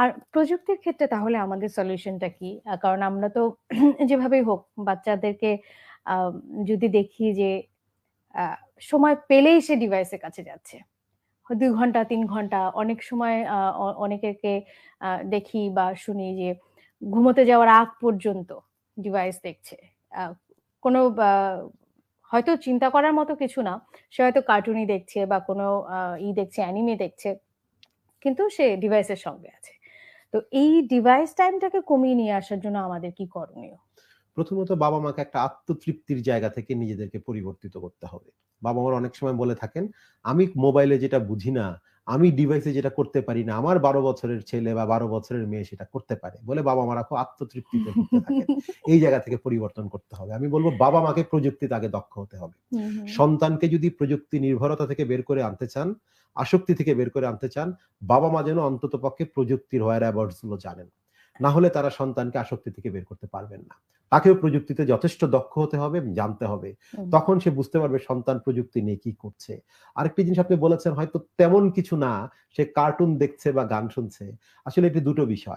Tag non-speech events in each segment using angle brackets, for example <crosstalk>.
আর প্রযুক্তির ক্ষেত্রে তাহলে আমাদের সলিউশনটা কি? কারণ আমরা তো <clears throat> যেভাবেই হোক বাচ্চাদেরকে যদি দেখি যে সময় পেলেই সে ডিভাইসের কাছে যাচ্ছে। ২ ঘণ্টা তিন ঘণ্টা অনেক সময় আ অ অনেকেরকে দেখি বা শুনি যে ঘুমোতে যাওয়ার আগ পর্যন্ত ডিভাইস দেখছে। কোনো হয়তো চিন্তা করার মতো কিছু না। সে হয়তো কার্টুনই দেখছে বা কোনো ই দেখছে, অ্যানিমে দেখছে। কিন্তু সে ডিভাইসের সঙ্গে আছে। তো এই ডিভাইস টাইমটাকে কমিয়ে নিয়ে আসার জন্য আমাদের কি করণীয়? প্রথমত বাবা-মাকে একটা আত্মতৃপ্তির জায়গা থেকে নিজেদেরকে পরিবর্তিত করতে হবে। বাবা-মারা অনেক সময় বলে থাকেন, "আমি মোবাইলে যেটা বুঝি না, আমি ডিভাইসে যেটা করতে পারি না, আমার ১২ বছরের ছেলে বা ১২ বছরের মেয়ে সেটা করতে পারে।" বলে বাবা-মারা খুব আত্মতৃপ্তিতে ভুগতে। এই জায়গা থেকে পরিবর্তন করতে হবে। আমি বলব বাবা-মাকে প্রযুক্তিতে আগে দক্ষ হতে হবে। সন্তানকে যদি প্রযুক্তি নির্ভরতা থেকে বের করে আনতে চান, আসক্তি থেকে বের করে আনতে চান, বাবা-মা যেন অন্ততপক্ষে প্রযুক্তির where abouts গুলো জানেন। না হলে তারা সন্তানকে আসক্তি থেকে বের করতে পারবেন না। তাকেও প্রযুক্তিতে যথেষ্ট দক্ষ হতে হবে, জানতে হবে। তখন সে বুঝতে পারবে সন্তান প্রযুক্তি নিয়ে কি করছে। আরেকটি জিনিস আপনি বলেছেন হয়তো তেমন কিছু না, সে কার্টুন দেখছে বা গান শুনছে। আসলে এটি দুটো বিষয়।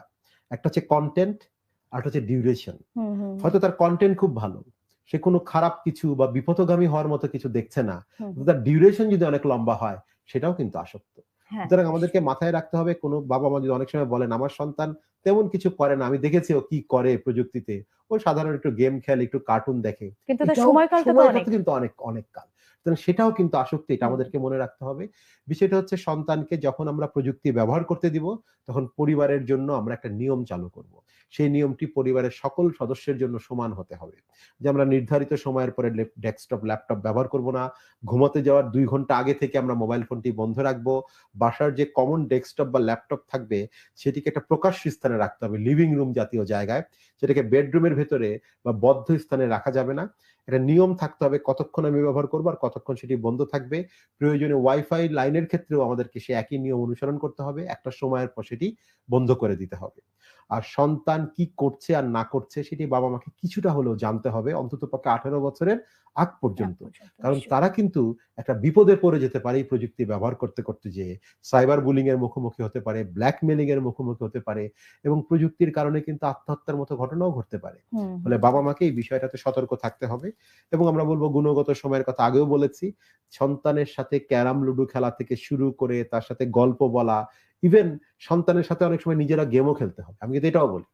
একটা হচ্ছে কনটেন্ট, আরেকটা হচ্ছে ডিউরেশন। হয়তো তার কন্টেন্ট খুব ভালো। সে কোনো খারাপ কিছু বা বিপথগামী হওয়ার মতো কিছু দেখছে না। তার ডিউরেশন যদি অনেক লম্বা হয়, সেটাও কিন্তু আসক্ত। হ্যাঁ, সুতরাং আমাদেরকে মাথায় রাখতে হবে কোনো বাবা-মা যদি অনেক সময় বলেন, "আমার সন্তান তেমন কিছু করে না। আমি দেখেছি ও কি করে প্রযুক্তিতে। ও সাধারণ একটু গেম খেলে, একটু কার্টুন দেখে।" কিন্তু অনেক, অনেক কাল। সুতরাং সেটাও কিন্তু আসক্তি এটা আমাদেরকে মনে রাখতে হবে। বিষয়টা হচ্ছে সন্তানকে যখন আমরা প্রযুক্তি ব্যবহার করতে দিব, তখন পরিবারের জন্য আমরা একটা নিয়ম চালু করব। সেই নিয়মটি পরিবারের সকল সদস্যের জন্য সমান হতে হবে। যে আমরা নির্ধারিত সময়ের পরে ডেস্কটপ, ল্যাপটপ ব্যবহার করব না। ঘুমাতে যাওয়ার দুই ঘণ্টা আগে থেকে আমরা মোবাইল ফোনটি বন্ধ রাখব। বাসার যে কমন ডেস্কটপ বা ল্যাপটপ থাকবে, সেটিকে একটা প্রকাশ্য স্থানে রাখতে হবে। লিভিং রুম জাতীয় জায়গায়। সেটাকে বেডরুমের ভেতরে বা বদ্ধ স্থানে রাখা যাবে না। একটা নিয়ম থাকতে হবে কতক্ষণ আমি ব্যবহার করব আর কতক্ষণ সেটি বন্ধ থাকবে। প্রয়োজনে ওয়াইফাই লাইনের ক্ষেত্রেও আমাদেরকে সে একই নিয়ম অনুসরণ করতে হবে। একটা সময়ের পর সেটি বন্ধ করে দিতে হবে। আর সন্তান কি করছে আর না করছে সেটি বাবা-মাকে কিছুটা হলেও জানতে হবে অন্ততপক্ষে ১৮ বছরের আগ পর্যন্ত। কারণ তারা কিন্তু একটা বিপদে পড়ে যেতে পারে এই প্রযুক্তি ব্যবহার করতে, করতে যেয়ে। সাইবার বুলিং এর মুখোমুখি হতে পারে, ব্ল্যাকমেইলিং এর মুখোমুখি হতে পারে এবং প্রযুক্তির কারণে কিন্তু আত্মহত্যার মতো ঘটনাও ঘটতে পারে। ফলে বাবা-মাকে এই বিষয়টাতে সতর্ক থাকতে হবে এবং আমরা বলব গুণগত সময়ের কথা আগেও বলেছি। সন্তানের সাথে ক্যারাম লুডো খেলা থেকে শুরু করে তার সাথে গল্প বলা, ইভেন সন্তানের সাথে অনেক সময় নিজেরা গেমও খেলতে হবে। আমি কিন্তু এটাও বলি।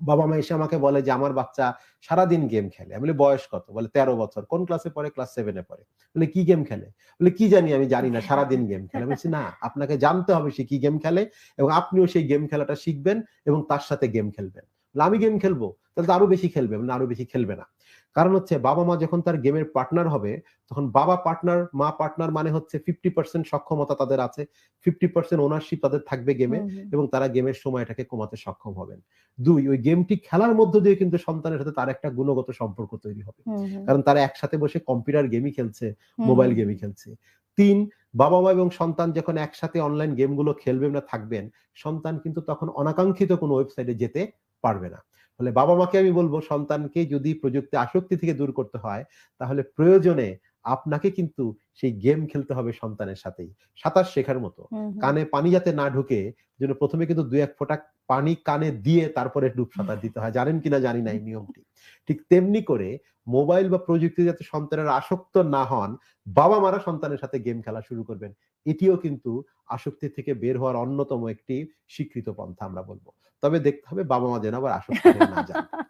বাবা-মা এসে আমাকে বলে যে, "আমার বাচ্চা সারাদিন গেম খেলে।" আমি "বয়স কত?" বলে, "১৩ বছর।" "কোন ক্লাসে পড়ে?" "ক্লাস 7 এ পড়ে।" বলে "কি গেম খেলে?" বলে, "কি জানি আমি জানি না। সারাদিন গেম খেলে।" বলছি, "না, আপনাকে জানতে হবে সে কি গেম খেলে এবং আপনিও সেই গেম খেলাটা শিখবেন এবং তার সাথে গেম খেলবেন।" "আমি গেম খেলব? তাহলে তো আরও বেশি খেলবে।" আরও বেশি খেলবে না।" কারণ হচ্ছে বাবা-মা যখন তার গেমের পার্টনার হবে, তখন বাবা পার্টনার, মা পার্টনার মানে হচ্ছে 50% সক্ষমতা তাদের আছে। 50% ওনারশিপ তাদের থাকবে গেমে। এবং তারা গেমের সময়টাকে কমাতে সক্ষম হবেন। দুই ওই গেমটি খেলার মধ্য দিয়ে কিন্তু সন্তানের সাথে তার একটা গুণগত সম্পর্ক তৈরি হবে। কারণ তারা একসাথে বসে কম্পিউটার গেমই খেলছে, মোবাইল গেমই খেলছে। তিন বাবা-মা এবং সন্তান যখন একসাথে অনলাইন গেমগুলো খেলবেন না থাকবেন, সন্তান কিন্তু তখন অনাকাঙ্ক্ষিত কোনো ওয়েবসাইটে যেতে পারবে না। ফলে বাবা-মাকে আমি বলব সন্তানকে যদি প্রযুক্তি আসক্তি থেকে দূর করতে হয়, তাহলে প্রয়োজনে আপনাকে কিন্তু সেই গেম খেলতে হবে সন্তানের সাথেই। সাঁতার শেখার মতো। কানে পানি যাতে না ঢুকে, যেন প্রথমে কিন্তু ২-১ ফোঁটা পানি কানে দিয়ে তারপরে ডুব সাঁতার দিতে হয়। জানেন কিনা জানি না এই নিয়মটি। ঠিক তেমনি করে মোবাইল বা প্রযুক্তি যাতে সন্তানের আসক্ত না হন, বাবা-মারা সন্তানের সাথে গেম খেলা শুরু করবেন। এটিও কিন্তু আসক্তি থেকে বের হওয়ার অন্যতম একটি স্বীকৃত পন্থা আমরা বলব তবে দেখতে হবে বাবা-মা যেন আবার আসক্তি না যান। <laughs>